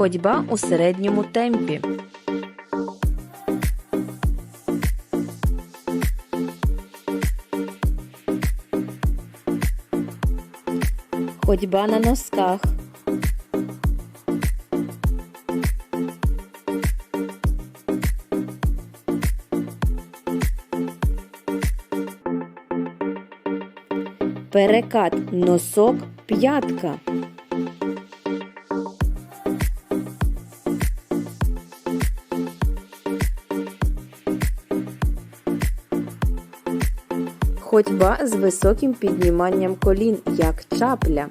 Ходьба у середньому темпі. Ходьба на носках. Перекат носок п'ятка. Ходьба з високим підніманням колін, як чапля.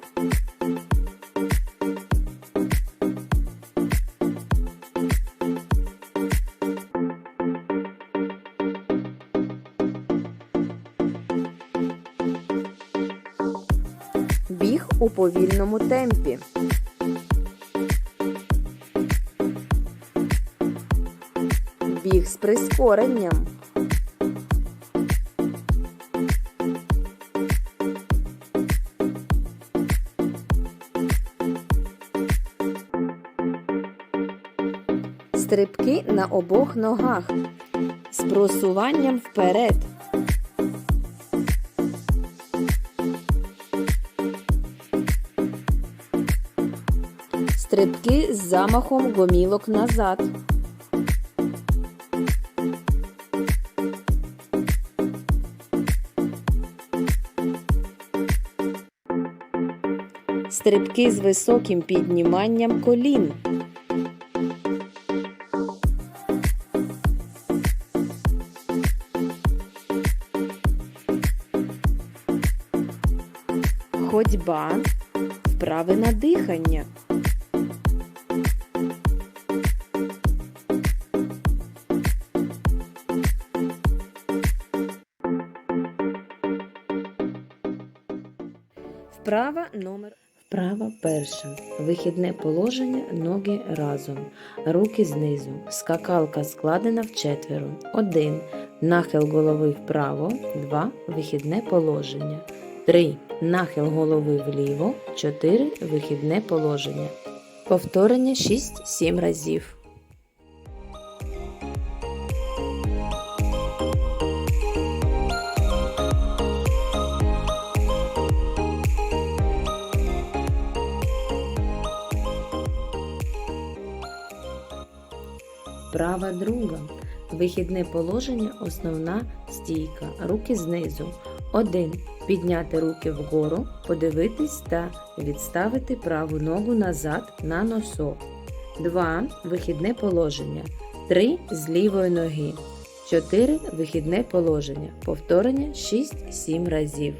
Біг у повільному темпі. Біг з прискоренням. Стрибки на обох ногах з просуванням вперед. Стрибки з замахом гомілок назад. Стрибки з високим підніманням колін. Ходьба, вправи на дихання. Вправа номер. Вправа перша. Вихідне положення, ноги разом. Руки знизу. Скакалка складена в четверо. 1. Нахил голови вправо. 2. Вихідне положення. 3. Нахил голови вліво. 4. Вихідне положення. Повторення 6-7 разів. Права друга. Вихідне положення, основна стійка. Руки знизу. 1. Підняти руки вгору, подивитись та відставити праву ногу назад на носок. 2. Вихідне положення. 3. З лівої ноги. 4. Вихідне положення. Повторення 6-7 разів.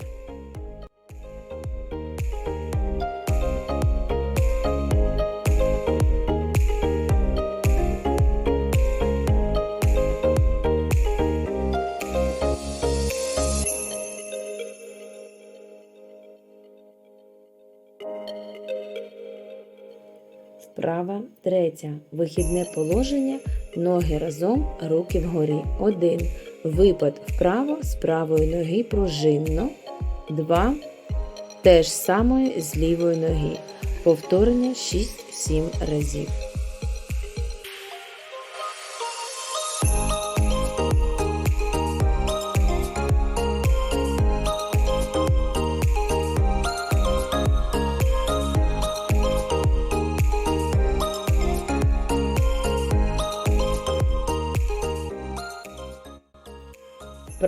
Вправа третя. Вихідне положення. Ноги разом, руки вгорі. 1. Випад вправо з правої ноги пружинно. 2. Теж саме з лівої ноги. Повторення 6-7 разів.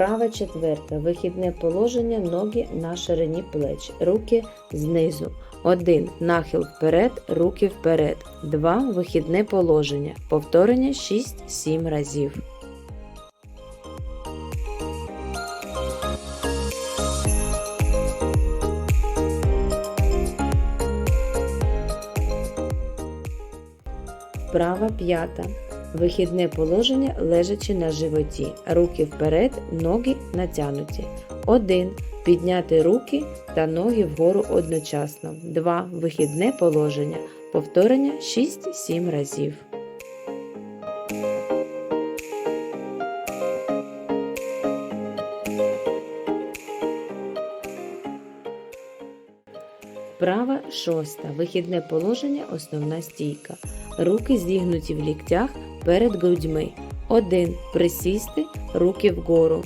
Вправа четверта. Вихідне положення, ноги на ширині плеч. Руки знизу. 1. Нахил вперед, руки вперед. 2. Вихідне положення. Повторення 6-7 разів. Вправа п'ята. Вихідне положення лежачи на животі. Руки вперед, ноги натягнуті. 1. Підняти руки та ноги вгору одночасно. 2. Вихідне положення. Повторення 6-7 разів. Вправа шоста. Вихідне положення, основна стійка. Руки зігнуті в ліктях перед грудьми. 1. Присісти, руки вгору.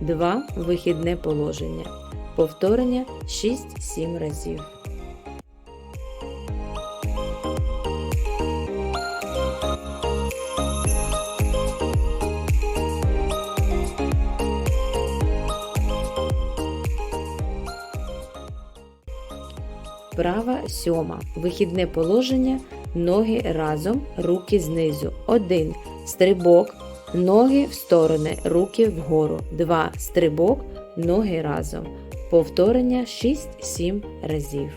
2. Вихідне положення. Повторення 6-7 разів. Права сьома. Вихідне положення. Ноги разом, руки знизу. 1. Стрибок. Ноги в сторони, руки вгору. 2. Стрибок. Ноги разом. Повторення 6-7 разів.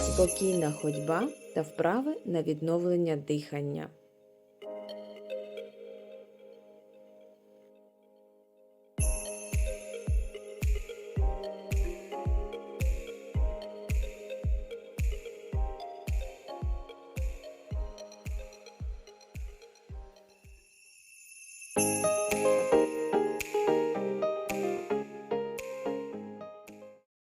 Спокійна ходьба та вправи на відновлення дихання.